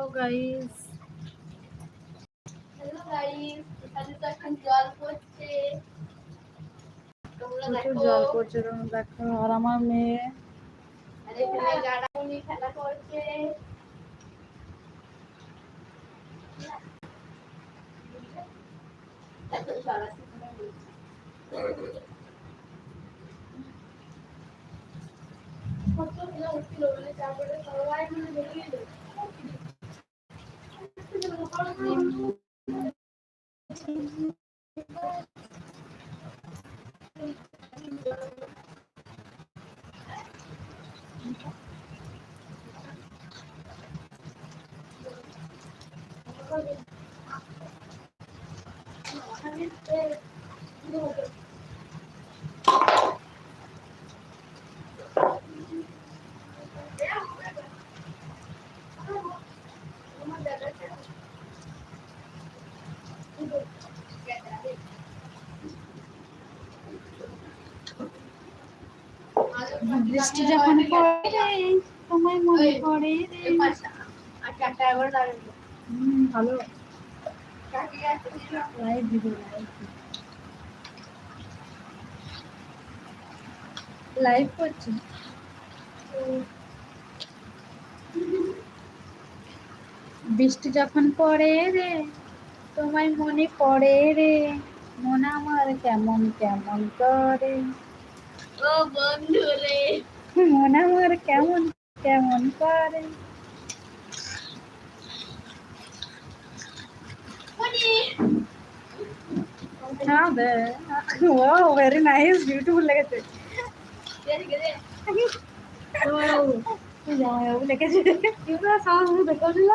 Hello guys hello guys এখানে তো এখন জল পড়ছে তোমরা প্রচুর দেখো জল পড়ছে তোমরা দেখো আর আমার মেয়ে আর এখানে গাড়াগুনি খেলা করছে এত সরাসরি কত কিলো উঠছিল বলে তারপরে সবাই মিলে বেরিয়ে এলো Thank বৃষ্টি যখন পড়ে, তোমায় মনে পড়ে রে। ভালো। লাইভ করছি। বৃষ্টি যখন পড়ে রে, তোমায় মনে পড়ে রে, মন আমার কেমন কেমন করে। ও বন্ধু রে। মন আমার কেমন কেমন করে? ওয়াও ভেরি নাইস বিউটিফুল লেগেছে। এবার সাউন্ড শুধু দেখেছিল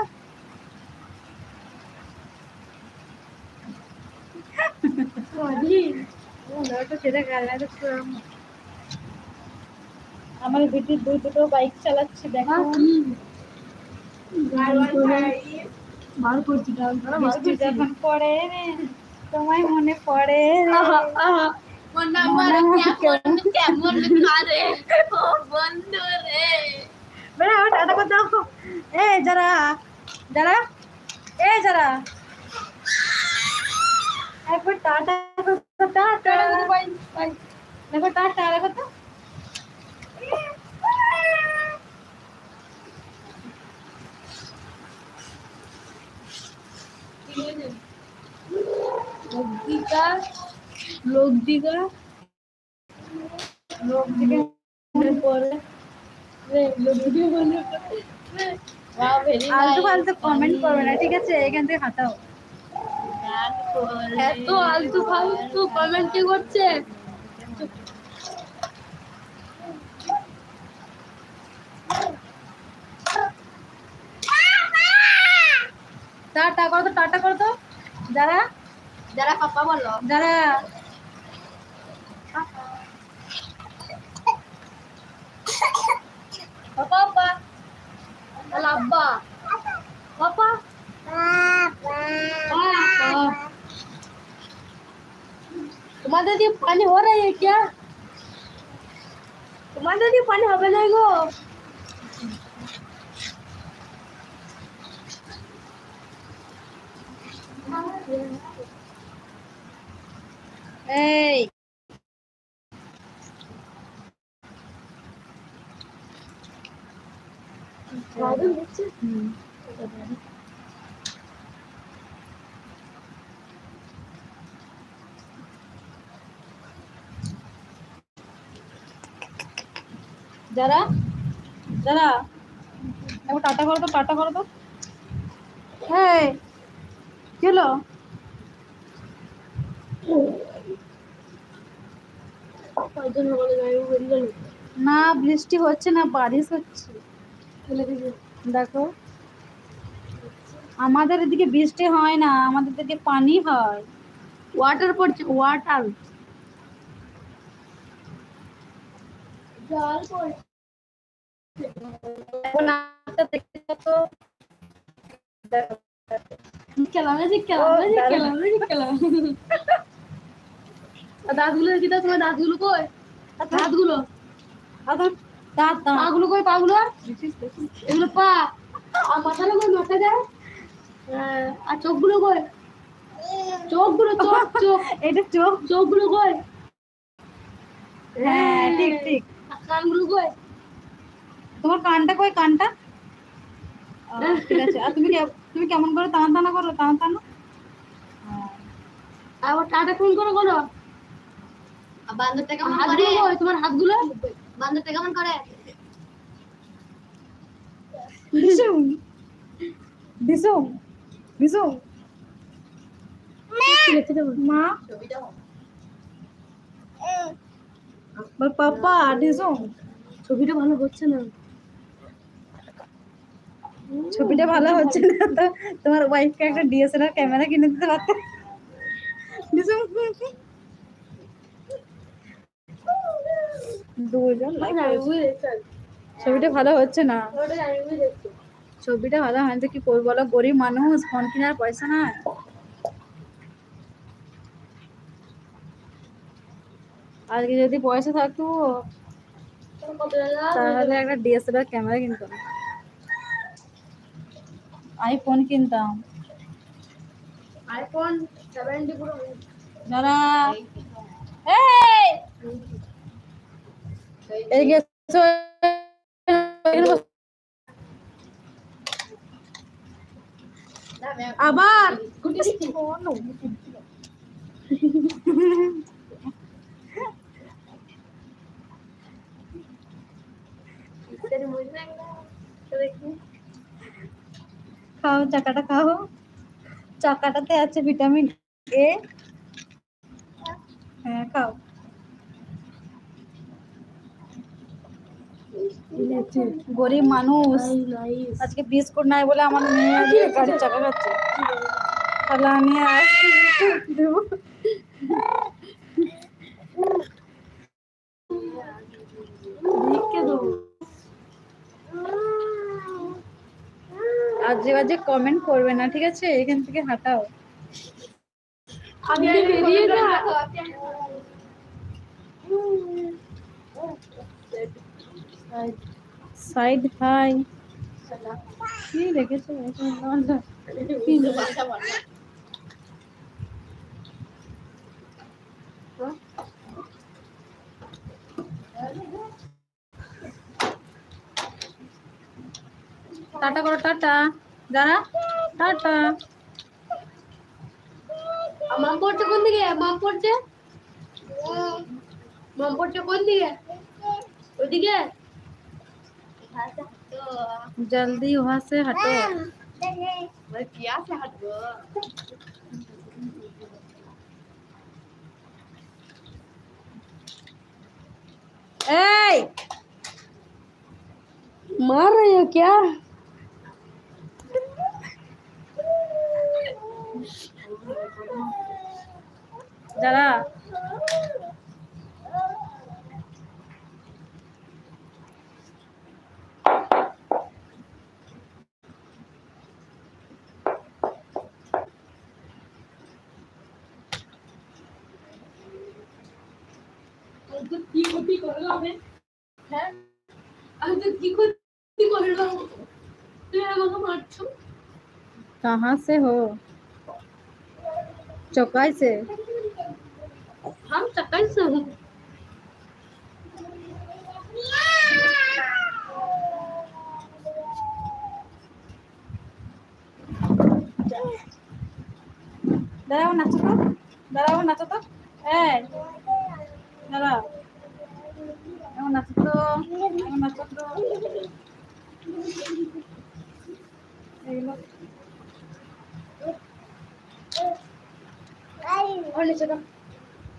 আমার বেটির দুই দুটো বাইক চালাচ্ছে দেখো। বার করছি বৃষ্টি যখন পড়ে রে তোমায় মনে পড়ে রে। মন আমার কেমন কেমন করে ও বন্ধু রে। বেড়া আমার টাটা করে এ যারা যারা এ যারা। একবার টাটা করতো টাটা। দেখো টাটা দেখো তো মনে পড়ে মনে আলতু ফালতু কমেন্ট করবে না ঠিক আছে? এখান থেকে হাঁটাও এত আলতু ফালতু কমেন্ট কি করছে? টাটা করো তো টাটা করো তো যারা যারা পাপা বলো যারা পাপা পাপা বলো আব্বা পাপা तुम्हारे लिए पानी हो रहा है क्या तुम्हारे लिए पानी হবে না গো এই। যারা যারা টাটা করো তো টাটা করো তো হ্যাঁ কি হলো কয়জন বলে যাই বেরিয়ে গেল না বৃষ্টি হচ্ছে না বারিশ হচ্ছে। দেখো। আমাদের এদিকে বৃষ্টি হয় না আমাদের দিকে পানি হয়। ওয়াটার পড়ছে ওয়াটার জল পড়ছে। এখন একটা দেখতে তো দাঁতগুলো কি দাও তোমার দাঁতগুলো কই? দাঁতগুলো? দাঁত পাগুলো কই পাগুলো? এগুলো পা। আর মাথাটা কই মাথা দেয় হ্যাঁ, আর চোখগুলো কই? চোখগুলো চোখ চোখ। এটা চোখ। চোখগুলো কই? হ্যাঁ ঠিক ঠিক। আর কানগুলো কই? তোমার কানটা কই কানটা? ঠিক আছে। আর তুমি কে- তুমি কেমন করে টানা টানা করো টানা টানা? হ্যাঁ। আবার টাটা ফোন করো করো বান্দরটা কেমন করে? তোমার হাতগুলো? বান্দরটা কেমন করে? দিসুম দিসুম দিসুম মা! ছবিটা পাপা ছবিটা ভালো হচ্ছে না। ছবিটা ভালো হচ্ছে না তো তোমার ওয়াইফকে একটা ডিএসএলআর ক্যামেরা কিনে দিতে পারতে। দিসুম দুজন ছবিটা ভালো হচ্ছে না? ছবিটা ভালো হয় তো কি করব বলো গরিব মানুষ ফোন কেনার পয়সা নাই? আজকে যদি পয়সা থাকতো তাহলে একটা ডিএসএলআর ক্যামেরা কিনতাম। আইফোন কিনতাম। আইফোন সেভেন্টি পুরো এই! এদিকে আবার খাও চাকাটা খাও। চাকাটাতে আছে ভিটামিন এ। হ্যাঁ খাও। গরিব মানুষ। আজকে বিস্কুট নাই বলে আমার মেয়ে গাড়ির চাকা খাচ্ছে। তাহলে আমি আর দেবো। আজে বাজে কমেন্ট করবে না, ঠিক আছে? এখান থেকে হাঁটাও। আমি বেরিয়ে সাইড হাই কি রেখেছো? টাটা করো টাটা। যারা টাটা। মাম পড়ছে কোন দিকে? মাম পড়ছে? মাম পড়ছে কোন দিকে? ওইদিকে? जल्दी वहाँ से हटो। से हटबो ए मार रही हो क्या? जरा। তো কি ক্ষতি করলো আমি হ্যাঁ আমি তো কি ক্ষতি করলাম তুমি আমাকে মারছো कहाँ से हो चौकाई से हम चक्कर से हूँ দাঁড়াও নাচো তো দাঁড়াও নাচো তো এই দাঁড়াও কেমন আছো তো? কেমন আছো তো?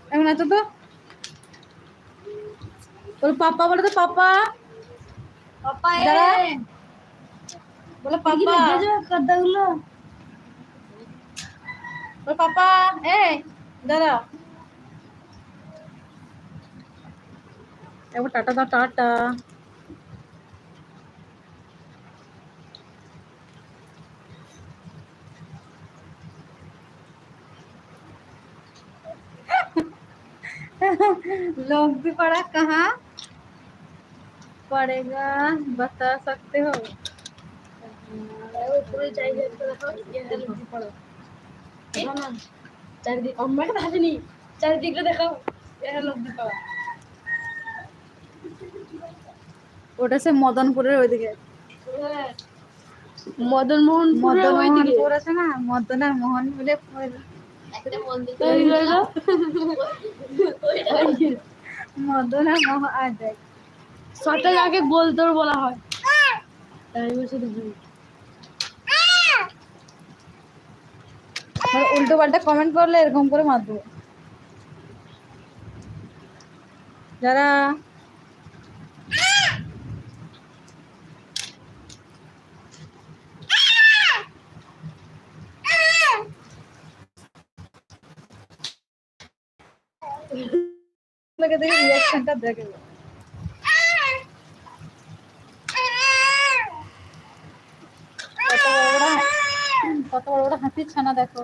কেমন আছো তোর পাপ্পা বলে তো পাপ্পা পাপ্পা বলে পাপ্পা কাদাগুলো তোর পাপ্পা এ দাদা একবার টাটা দাও টাটা लोग भी पड़ा कहाँ पड़ेगा बता सकते हो উপরে চারিদিকে দেখো এখানে লুচি পড়ো দেখো না চারিদিক আমাকে হাসিনি চারিদিকটা দেখো এখানে লুচি পড়ো ওটা সে মদনপুরের ওইদিকে। মদন মোহন মদন মোহনপুর আছে না? মদন আর মোহন বলে? মদন আর মোহন আর দেখ। সাথে যাকে গোলদৌড় বলা হয়। তাই বসে উল্টো পাল্টা কমেন্ট করলে এরকম করে মারবো। যারা লোকে দেখে রিয়াকশনটা দেখে কত বড় বড় হাতির ছানা দেখো।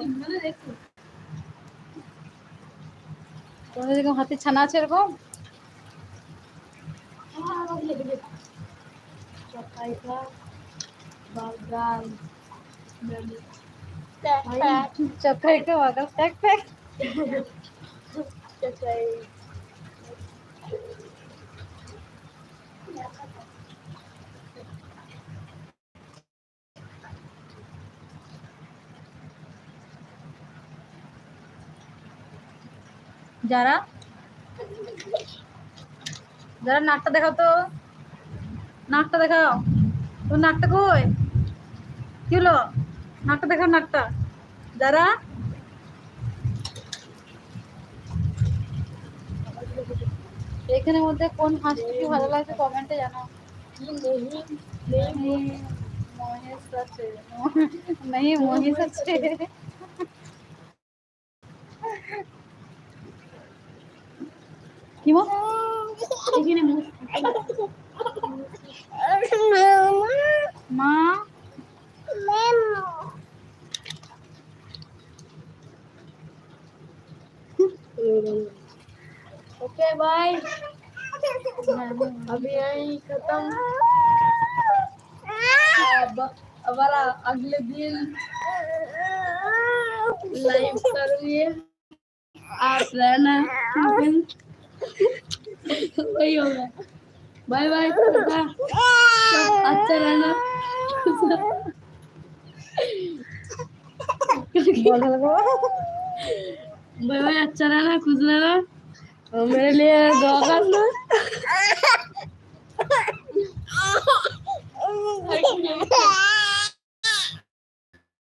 তোমাদের এরকম হাতির ছানা আছে এরকম? চক্রাইটা বাগাল প্যাক প্যাক যারা? যারা নাকটা দেখাও তো। নাকটা দেখাও। তোর নাকটা কই? কি হলো? নাকটা দেখাও নাকটা। যারা? এখানের মধ্যে কোন হাঁসটি ভালো লাগছে কমেন্টে জানাও মহেশ আছে নেই মহেশ আছে কি মো এখানে মা Okay, bye. अभी यही खत्म। अब अगले दिन लाइव करूँगी आप रहना वही होगा बाय बाय अच्छा रहना। बाय बाय अच्छा रहना खुश रहना। मेरे लिए दुआ करना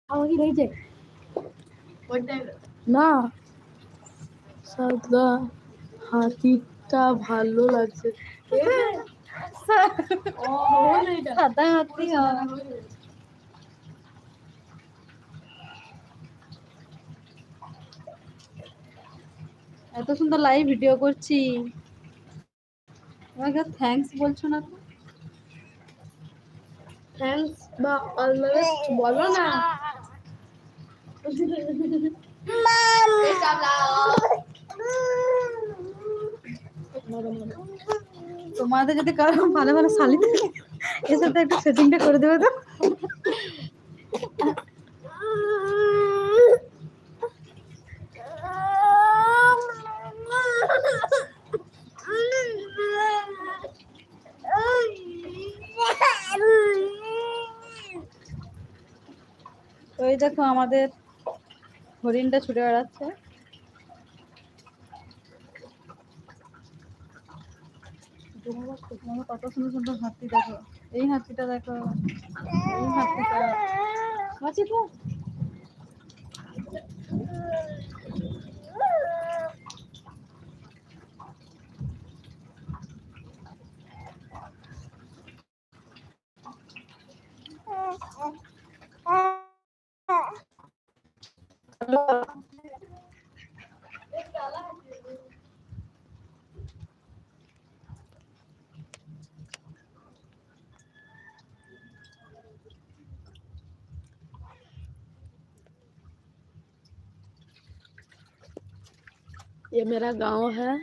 আমাকে রয়েছে না সাদা হাতিটা ভালো লাগছে সাদা হাতি এত সুন্দর লাইভ ভিডিও করছি। আমাকে থ্যাঙ্কস বলছো না তো? থ্যাঙ্কস বা অল দ্য বেস্ট বলো না। তোমাদের যদি কারও ভালো ভালো শালি থাকে এর সাথে একটু সেটিংটা করে দেবে তো? দেখো আমাদের হরিণটা ছুটে বেড়াচ্ছে। কত সুন্দর সুন্দর দেখো। এই হাতিটা দেখো। এই হাতিটা। ये मेरा गांव है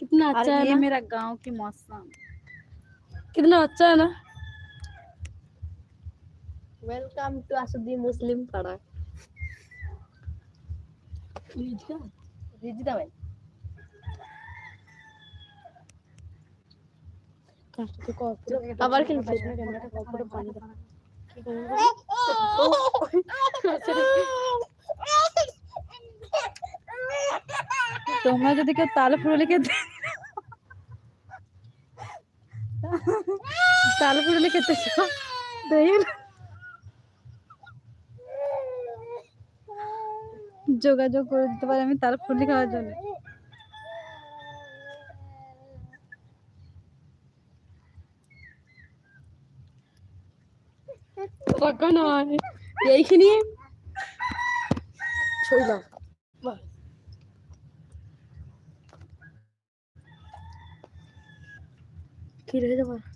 कितना और अच्छा है ये ना मेरा गांव की मौसम कितना अच्छा है ना ওয়েলকাম টু আসুদ্দি মুসলিম পাড়া রিজকা রিজিদা ভাই আবার খেলছে তোমরা যদি কেউ তাল ফুল লিখে তাল ফুল লিখে যোগাযোগ করে দিতে পারি আমি তাল ফুল খাওয়ার জন্য। নয়। এইখানে ছইলাম hileli var.